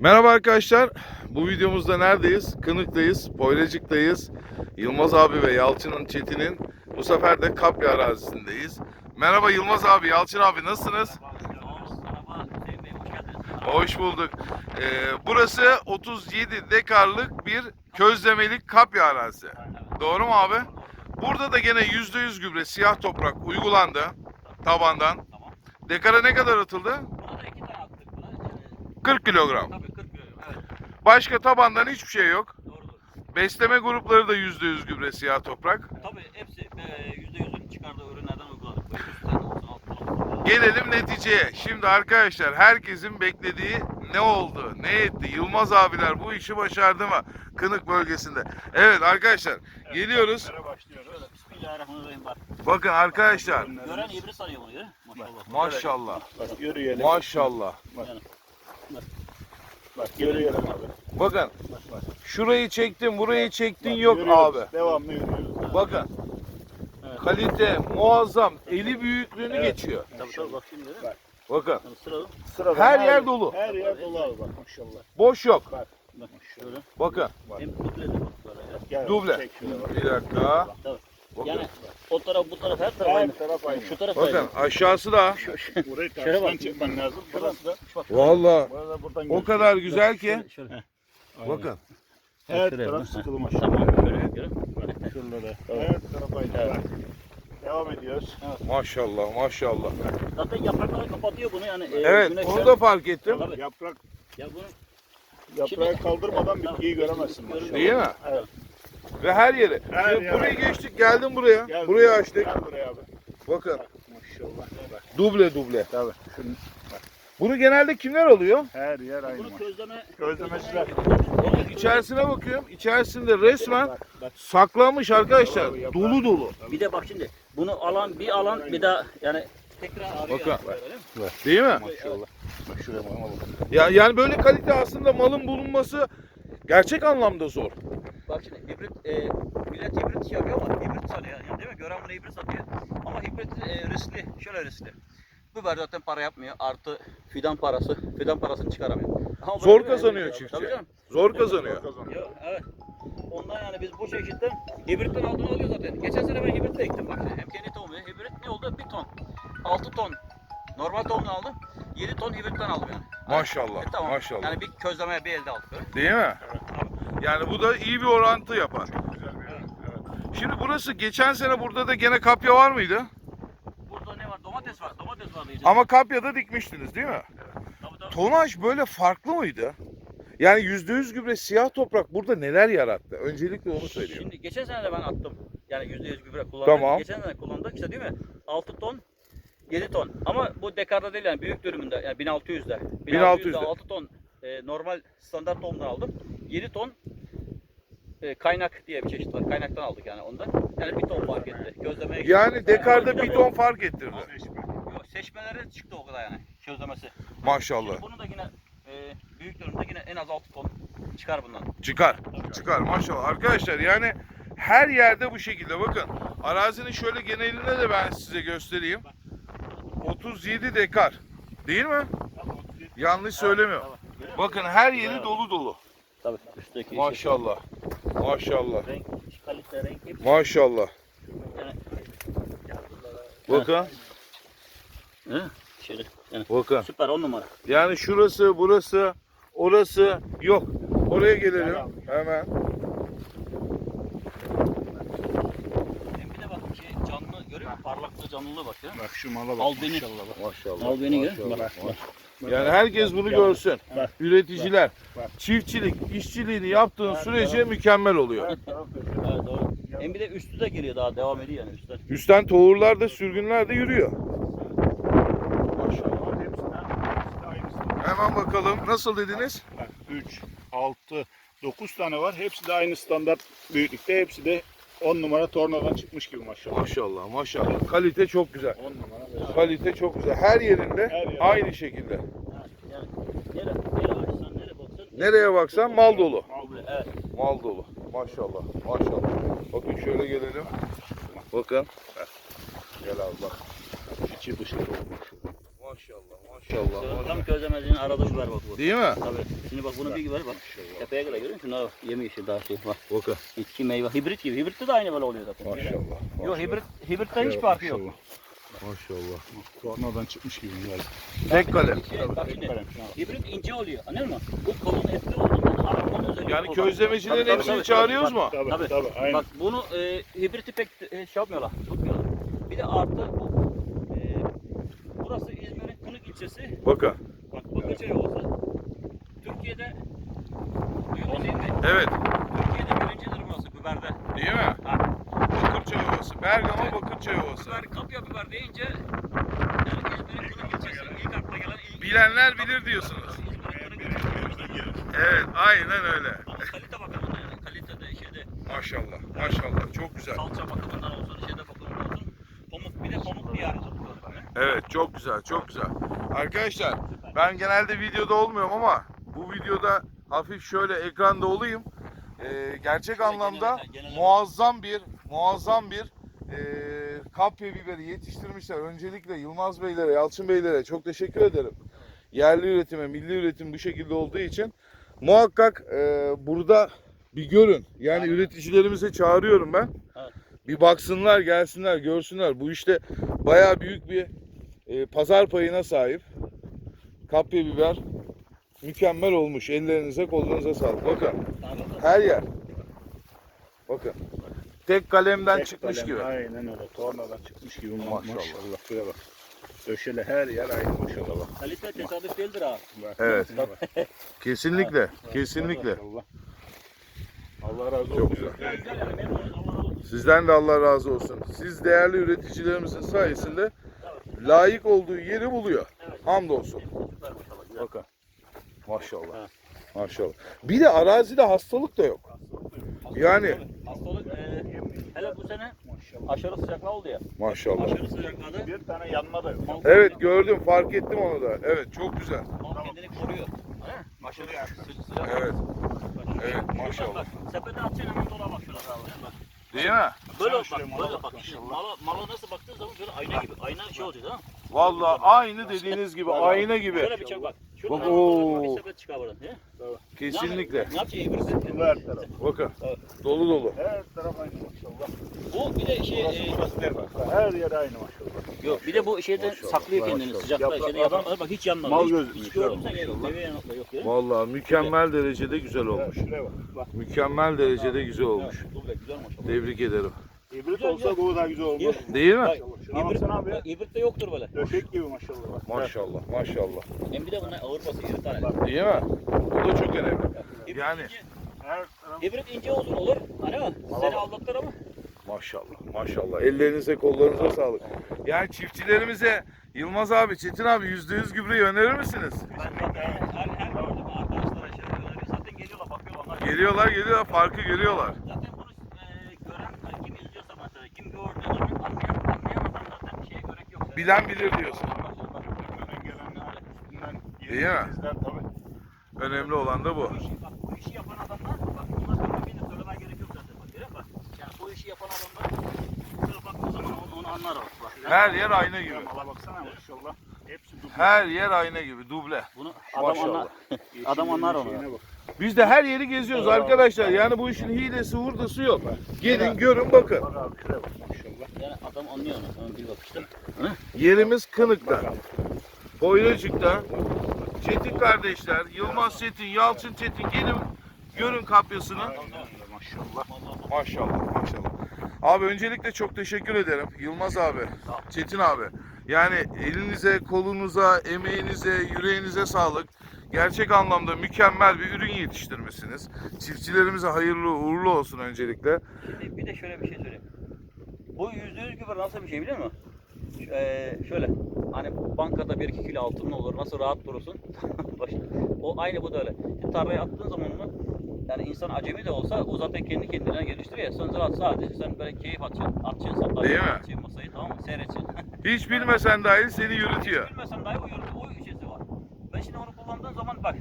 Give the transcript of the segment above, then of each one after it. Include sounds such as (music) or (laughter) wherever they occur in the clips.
Merhaba arkadaşlar. Bu videomuzda neredeyiz? Kınık'tayız, Poyrazcık'tayız. Yılmaz abi ve Yalçın'ın Çetin'in bu sefer de Kapya arazisindeyiz. Merhaba Yılmaz abi, Yalçın abi nasılsınız? Hoş bulduk. Ee, burası 37 dekarlık bir közlemelik kapya arazisi. Doğru mu abi? Burada da gene %100 gübre siyah toprak uygulandı tabandan. Dekara ne kadar atıldı? Buna da iki tane attık. Buna. Ee, 40 kilogram. tabii 40 kilo. Evet, Başka tabandan hiçbir şey yok. doğrudur. Besleme grupları da %100 gübre siyah toprak. Tabii hepsi e, %100'ün çıkardığı ürünlerden uyguladık. Gelelim neticeye. Şimdi arkadaşlar herkesin beklediği ne oldu, ne etti? Yılmaz abiler bu işi başardı mı? Kınık bölgesinde. Evet arkadaşlar geliyoruz. Nereye başlıyoruz? Bismillahirrahmanirrahim bak. Bakın arkadaşlar. Gören ibri sanıyor bunu. Maşallah. Maşallah. Bak yürüyelim. Maşallah. Bak yürüyelim abi. Bakın Bak bak. şurayı çektin, burayı çektin Bak, yok yürüyoruz. abi. Devamlı yürüyoruz. Bakın Evet. kalite muazzam. Eli büyüklüğünü Evet. geçiyor. Tabii tabii bak şimdi. Bak. Bakın Yani sıralım. Sırada Her yer dolu. Her yer dolu abi bak maşallah. boş yok. Bak. Bak şöyle. Bakın Hem duble de bak Duble. Bak. bir dakika. Tabii. Yani o taraf bu taraf her taraf aynı. taraf aynı. Şu taraf Bakın aynı. aşağısı da Burayı Şöyle karşıdan bak. çekmen lazım. Burası da. valla Burada buradan o gözüküyor. kadar güzel ki. Şöyle. Bakın Her Şuraya taraf bak. sıkılı Tamam şöyle yapıyorum. Bak şuralara. Her taraf aynı. Evet. Bak. Devam ediyoruz. maşallah maşallah. Zaten yaprakları kapatıyor bunu yani. e, Evet güneşten- onu da fark ettim. Tabii. Yaprak Ya bunu yaprağı Şimdi- kaldırmadan bitkiyi göremezsin. Değil mi? Evet. Ve her yeri. Her Şimdi yere. burayı geçtik geldim buraya. Gel Burayı buraya, açtık. Gel buraya abi. Bakın Maşallah. Bak. duble duble. Tabii. Şunun Bunu genelde kimler alıyor? her yer aynı. bunu közleme Gözlemeciler. Onun içerisine bakıyorum. İçerisinde resmen Bak, bak. saklanmış arkadaşlar. Yapar. Dolu dolu. Bir de bak şimdi bunu alan bir alan bir daha yani tekrar. Bakın. yani böyle, değil mi? Değil mi? Maşallah. Bak şuraya bak. bak. Ya yani böyle kalite aslında malın bulunması gerçek anlamda zor. Bak şimdi hibrit e, millet hibrit şey yapıyor ama hibrit sanıyor yani değil mi? Gören bunu hibrit satıyor. Ama hibrit e, riskli. Şöyle riskli. Biber zaten para yapmıyor. Artı fidan parası. Fidan parasını çıkaramıyor. Ama Zor kazanıyor Tabii çiftçi. canım. Zor kazanıyor. Yok, evet. Ondan yani biz bu çeşitten hibritten aldığını alıyor zaten. Geçen sene ben hibritle ektim bak. Hem kendi tohumu hibrit ne oldu? Bir ton. 6 ton. Normal tohumdan aldım. 7 ton hibritten aldım yani. Maşallah. E, tamam. Maşallah. Yani bir közlemeye bir elde aldık. Değil mi? Yani bu da iyi bir orantı yapar. Güzel bir yer. Evet. Şimdi burası geçen sene burada da gene kapya var mıydı? Burada ne var? Domates var. Domates vardı. iyice. Ama kapyada dikmiştiniz değil mi? Tabii, tabii. Tonaj böyle farklı mıydı? Yani %100 gübre siyah toprak burada neler yarattı? Öncelikle onu söyleyeyim. Şimdi geçen sene de ben attım. Yani %100 gübre kullandım. Tamam. Geçen sene kullandık işte değil mi? 6 ton 7 ton. Ama bu dekarda değil yani büyük dürümünde yani 1600'de. 1600'de. 1600'de 6 ton e, normal standart tohumdan aldım. 7 ton e, kaynak diye bir çeşit var. Kaynaktan aldık yani ondan. Yani bir ton fark etti. Gözlemeye Yani dekarda bir ton fark ettirdi. Yok, seçmeleri çıktı o kadar yani. Közlemesi. Maşallah. Şimdi bunu da yine e, büyük dürümde yine en az 6 ton çıkar bundan. Çıkar. Çıkar maşallah. Arkadaşlar yani her yerde bu şekilde. Bakın arazinin şöyle geneline de ben size göstereyim. 37 dekar. Değil mi? Yanlış söylemiyorum. Bakın her yeri dolu dolu. Tabii üstteki Maşallah. Maşallah. renk, kalite, renk hep Maşallah. Bakın. He? Şöyle. Yani Bakın. süper on numara. Yani şurası, burası, orası yok. Oraya gelelim. Hemen. Hem bir de bak şey canlı görüyor musun? Parlaklığı canlılığı bak ya. Bak şu mala bak. Al beni. Maşallah bak. Maşallah. Al beni gör. Bak, maşallah. Yani herkes bunu görsün. Bak. Üreticiler, Bak. çiftçilik, işçiliğini yaptığın Bak, sürece mükemmel oluyor. Doğru. Hem bir de üstü de geliyor daha devam ediyor yani üstten. Üstten tohurlar da sürgünler de yürüyor. Maşallah. Hepsi de hepsi de aynısı. Hemen bakalım. Nasıl dediniz? Bak 3, 6, 9 tane var. Hepsi de aynı standart büyüklükte. Hepsi de 10 numara tornadan çıkmış gibi maşallah. Maşallah maşallah. Kalite çok güzel. 10 numara. böyle. Kalite çok güzel. Her yerinde Her yerde. aynı şekilde. Yani nere, nere açsan nere baksan. Nereye baksan mal dolu. Mal Evet. Mal dolu. Maşallah. Maşallah. Bakın şöyle gelelim. Bakın. Heh. Gel abi bak. İçi dışı dolu. Maşallah. Tam közlemecinin aradığı biber bak bu. Değil mi? Tabii. Şimdi bak bunun bir biber bak. Tepeye kadar görüyor musun? Şunlar bak. Yemyeşil daha şey bak. Bakın. İçki meyve. Hibrit gibi. Hibritte de aynı böyle oluyor zaten. Maşallah. Yok hibrit, hibritte hiç farkı yok. Maşallah. Tornadan çıkmış gibi geldi. Tek kalem. Şey, bak şimdi. Hibrit ince oluyor. Anladın mı? Bu kolun etli olduğundan arabanın özelliği. Yani közlemecilerin hepsini tabii, çağırıyoruz mu? Tabii Tabii. tabii. Aynen. Bak bunu e, hibriti pek e, şey yapmıyorlar, tutmuyorlar. Bir de artı bu e, burası ilçesi. Bakın. Bak Bakırköy olsa Türkiye'de duyuyor değil mi? Evet. Türkiye'de birincidir burası biberde. Değil mi? Ha. Bakırçay Ovası. Bergama Bakırçay Ovası. Biber, kapya biber deyince yani İzmir'in Kınık ilçesi ilk akla gelen ilk Bilenler bilir diyorsunuz. Evet. Aynen öyle. Ama kalite bakımından yani kalitede şeyde Maşallah. Maşallah. Çok güzel. salça bakımından olsun şeyde bakımından olsun. Pamuk bir de pamuk diyarı. Evet. Çok güzel. Çok güzel. Arkadaşlar ben genelde videoda olmuyorum ama bu videoda hafif şöyle ekranda olayım. Ee, gerçek anlamda muazzam bir muazzam bir ee, kapya biberi yetiştirmişler. Öncelikle Yılmaz Beylere, Yalçın Beylere çok teşekkür ederim. Yerli üretime, milli üretim bu şekilde olduğu için muhakkak ee, burada bir görün. Yani Aynen. üreticilerimize çağırıyorum ben. Evet. Bir baksınlar, gelsinler, görsünler. Bu işte bayağı büyük bir e, pazar payına sahip. Kapya biber mükemmel olmuş. Ellerinize, kolunuza sağlık. Bakın her yer. Bakın. Tek kalemden Tek çıkmış kalem, gibi. Aynen öyle. Tornadan çıkmış gibi. Maşallah. Maşallah. Şuraya bak. Döşeli her yer aynı maşallah bak. Kalite tesadüf değildir ha. Evet. bak. Kesinlikle. Kesinlikle. Allah razı olsun. Çok güzel. Sizden de Allah razı olsun. Siz değerli üreticilerimizin sayesinde layık olduğu yeri buluyor. Hamdolsun. Maşallah. Güzel. Bakın. Maşallah. Evet. Maşallah. Bir de arazide hastalık da yok. Yani Hastalık e, hele bu sene aşırı sıcaklar oldu ya. maşallah. Aşırı sıcaklarda Bir tane yanma da yok. Evet gördüm fark ettim onu da. Evet çok güzel. mal kendini koruyor. Ha? Aşırı sı- sıcak. Evet. Evet, maşallah. Sepete atacaksın hemen dola bak şurada. Bak. Değil mi? Böyle bak, mala böyle bak bak. maşallah. Mala, mala nasıl baktığın zaman böyle ayna gibi. Ayna şey değil mi? Vallahi aynı dediğiniz gibi ayna gibi. Şöyle bir çek bak. Şurada Bak, hemen dola oo. bir sepet çıkar buradan. değil? Kesinlikle. Ne yapacak? İbrisi. Bu her taraf. Bakın. Evet. Dolu dolu. Her taraf aynı maşallah. Bu bir de şey... Burası e, burası der bak. Her yer aynı maşallah. Yok bir de bu şeyden saklıyor kendini sıcakta Yaprak şeyde adam- bak hiç yanmadı. Mal hiç, gözükmüş, hiç gördün sen yok. Ya. Vallahi mükemmel derecede güzel olmuş. Şuraya bak. Bak. Mükemmel derecede güzel olmuş. Dur be, güzel maşallah. Tebrik ederim. İbrit Güzel, olsa bu da güzel olmaz. Değil mi? Bak, Şuna İbrit, baksana abi. İbrit'te yoktur böyle. Döşek gibi maşallah. Bak. Maşallah maşallah. Hem bir de bunlar ağır basıyor iri tane. Değil mi? Bu da çok önemli. İbrit Yani ince, Her taraf İbrit ince uzun olur. Hani mi? Seni aldatır ama. maşallah maşallah. Ellerinize kollarınıza sağlık. Yani çiftçilerimize Yılmaz abi, Çetin abi yüzde yüz gübreyi önerir misiniz? Ben zaten her, her gördüm arkadaşlara şey öneriyor. Zaten geliyorlar bakıyorlar. Onlar Geliyorlar geliyorlar farkı görüyorlar. Zaten bunu e, gören hani kim izliyorsa mesela kim gördüğü zaman anlayan, anlayan adam zaten şeye gerek yok. Bilen bilir diyorsun. İyi mi? Önemli olan da bu. Bu işi, bak, bu işi yapan adamlar, bak bunlar söylemen gerek yok zaten. Bak, yani bu işi yapan adamlar baktığı zaman onu, onu anlar o. Her yer ayna gibi. Mala baksana maşallah. Hepsi duble. Her yer ayna gibi, duble. bunu adam Maşallah. anlar. adam anlar onu. Biz de her yeri geziyoruz arkadaşlar. Yani bu işin hilesi, hurdası yok. Gelin görün bakın. Bak abi şuraya bak maşallah. Yani adam anlıyor onu. Onun bir bakışta. Yerimiz Kınık'ta. Boylacık'ta. Çetin kardeşler, Yılmaz Çetin, Yalçın Çetin gelin görün kapyasını. Maşallah. Maşallah, maşallah. Abi öncelikle çok teşekkür ederim. Yılmaz abi, Çetin abi. Yani elinize, kolunuza, emeğinize, yüreğinize sağlık. Gerçek anlamda mükemmel bir ürün yetiştirmişsiniz. Çiftçilerimize hayırlı uğurlu olsun öncelikle. Şimdi bir de şöyle bir şey söyleyeyim. Bu yüzde yüz gübre nasıl bir şey biliyor musun? Eee, şöyle hani bankada 1-2 kilo altın olur nasıl rahat durursun. (laughs) O aynı bu da öyle. Şimdi tarlaya attığın zaman onu yani insan acemi de olsa o zaten kendi kendine geliştiriyor ya. Sen sadece sen böyle keyif atacaksın. Atacaksın Değil mi? atacaksın masayı tamam mı? Seyredeceksin. (laughs) Hiç bilmesen dahi seni yürütüyor. Hiç bilmesen dahi o yürütü, o işesi var. Ben şimdi onu kullandığın zaman bak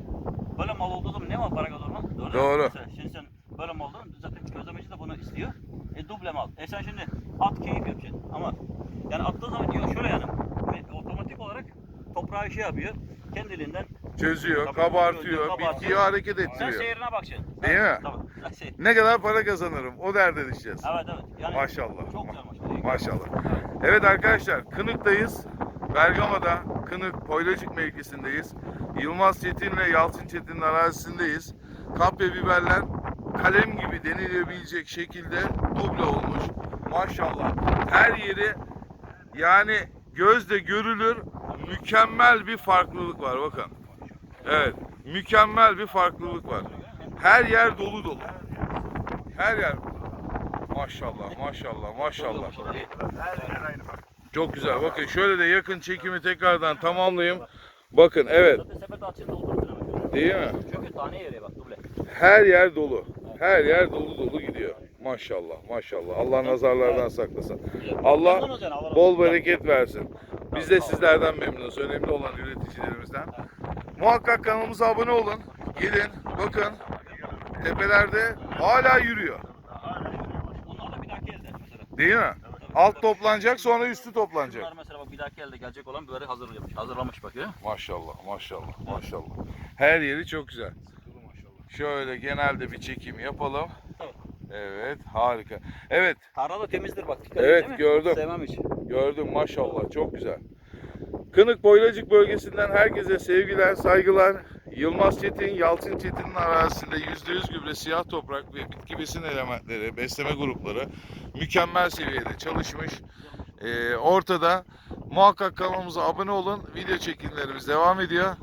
böyle mal olduğu zaman ne var para kazanmak? Doğru. Doğru. Mesela şimdi sen böyle mal aldın zaten közlemeci de bunu istiyor. E duble mal. E sen şimdi at keyif yapacaksın ama yani attığın zaman diyor şöyle yani ve otomatik olarak toprağı şey yapıyor. Kendiliğinden Çözüyor, Tabii, kabartıyor, çözüyor, kabartıyor. bitkiyi hareket sen ettiriyor. seyrine bak şimdi. Değil mi? Tabii. Sen. Ne kadar para kazanırım o derde düşeceğiz. Evet evet. Yani Maşallah. Çok güzel maşallah. Maşallah. Evet arkadaşlar Kınık'tayız. Bergama'da Kınık Poylacık mevkisindeyiz. Yılmaz Çetin ve Yalçın Çetin'in arazisindeyiz. Kapya biberler kalem gibi denilebilecek şekilde duble olmuş. Maşallah. Her yeri yani gözle görülür mükemmel bir farklılık var bakın. Evet. Mükemmel bir farklılık var. Her yer dolu dolu. Her yer. Maşallah, maşallah, maşallah. Çok güzel. Bakın şöyle de yakın çekimi tekrardan tamamlayayım. Bakın evet. Değil mi? Çünkü tane yere bak. Her yer dolu. Her yer dolu dolu gidiyor. Maşallah, maşallah. Allah nazarlardan saklasın. Allah bol bereket versin. Biz de sizlerden memnunuz. Önemli olan üreticilerimizden. Muhakkak kanalımıza abone olun. Gelin, bakın. Tepelerde hala yürüyor. Değil mi? Alt toplanacak sonra üstü toplanacak. Bunlar mesela bak bir dahaki elde gelecek olan biberi hazırlamış. Hazırlamış bak ya. Maşallah, maşallah, maşallah. Her yeri çok güzel. Şöyle genelde bir çekim yapalım. Evet, harika. Evet, Tarla da temizdir bak. Dikkat Evet, değil mi? gördüm. Sevmem hiç. gördüm maşallah, çok güzel. Kınık Boylacık bölgesinden herkese sevgiler, saygılar. Yılmaz Çetin, Yalçın Çetin'in arazisinde %100 gübre, siyah toprak ve bitki besin elementleri, besleme grupları mükemmel seviyede çalışmış. Ee, ortada muhakkak kanalımıza abone olun. Video çekimlerimiz devam ediyor.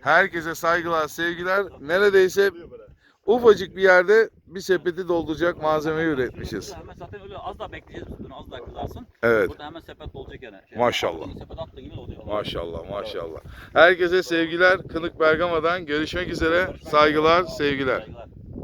Herkese saygılar, sevgiler. Neredeyse ufacık bir yerde bir sepeti dolduracak malzemeyi üretmişiz. Hemen zaten öyle az daha bekleyeceğiz bunu az daha kızarsın. Evet. Burada hemen sepet dolacak yani. Şey, Maşallah. Sepet attığın gibi oluyor. Maşallah, maşallah. Herkese sevgiler. Kınık Bergama'dan görüşmek üzere. Saygılar, sevgiler.